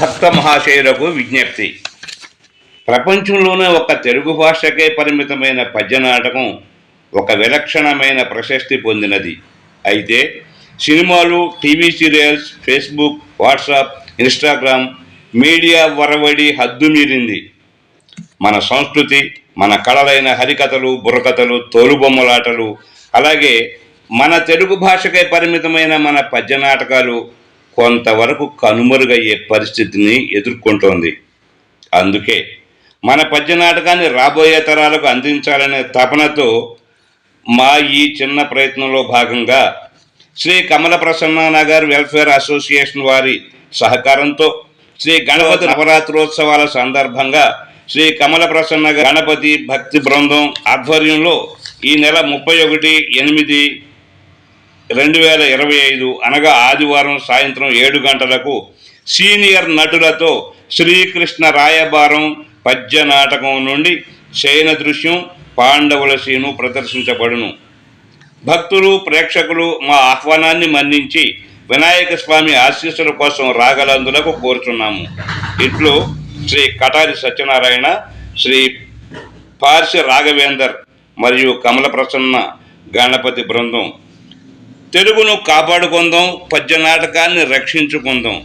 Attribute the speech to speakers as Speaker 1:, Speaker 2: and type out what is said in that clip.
Speaker 1: భక్త మహాశయులకు విజ్ఞప్తి. ప్రపంచంలోనే ఒక తెలుగు భాషకే పరిమితమైన పద్య నాటకం ఒక విలక్షణమైన ప్రశస్తి పొందినది. అయితే సినిమాలు TV serials Facebook WhatsApp Instagram media వరవడి హద్దు మీరింది. మన సంస్కృతి మన కళలైన హరికథలు బుర్రకథలు తోలుబొమ్మలాటలు అలాగే మన తెలుగు భాషకే పరిమితమైన మన పద్య నాటకాలు కొంతవరకు కనుమరుగయ్యే పరిస్థితిని ఎదుర్కొంటోంది. అందుకే మన పద్య నాటకాన్ని రాబోయే తరాలకు అందించాలనే తపనతో మా ఈ చిన్న ప్రయత్నంలో భాగంగా శ్రీ కమల ప్రసన్న నగర్ వెల్ఫేర్ అసోసియేషన్ వారి సహకారంతో శ్రీ గణపతి నవరాత్రోత్సవాల సందర్భంగా శ్రీ కమల ప్రసన్న గణపతి భక్తి బృందం ఆధ్వర్యంలో ఈ నెల ముప్పై ఒకటి ఎనిమిది రెండు వేల ఇరవై ఐదు అనగా ఆదివారం సాయంత్రం ఏడు గంటలకు సీనియర్ నటులతో శ్రీకృష్ణ రాయబారం పద్య నాటకం నుండి శయన దృశ్యం పాండవుల సీను ప్రదర్శించబడును. భక్తులు ప్రేక్షకులు మా ఆహ్వానాన్ని మన్నించి వినాయక స్వామి ఆశీస్సుల కోసం రాగలందులకు కోరుచున్నాము. ఇట్లు శ్రీ కటారి సత్యనారాయణ శ్రీ పార్శ్వ రాఘవేందర్ మరియు కమల ప్రసన్న గణపతి బృందం. తెలుగును కాపాడుకుందాం పద్య నాటకాన్ని రక్షించుకుందాం.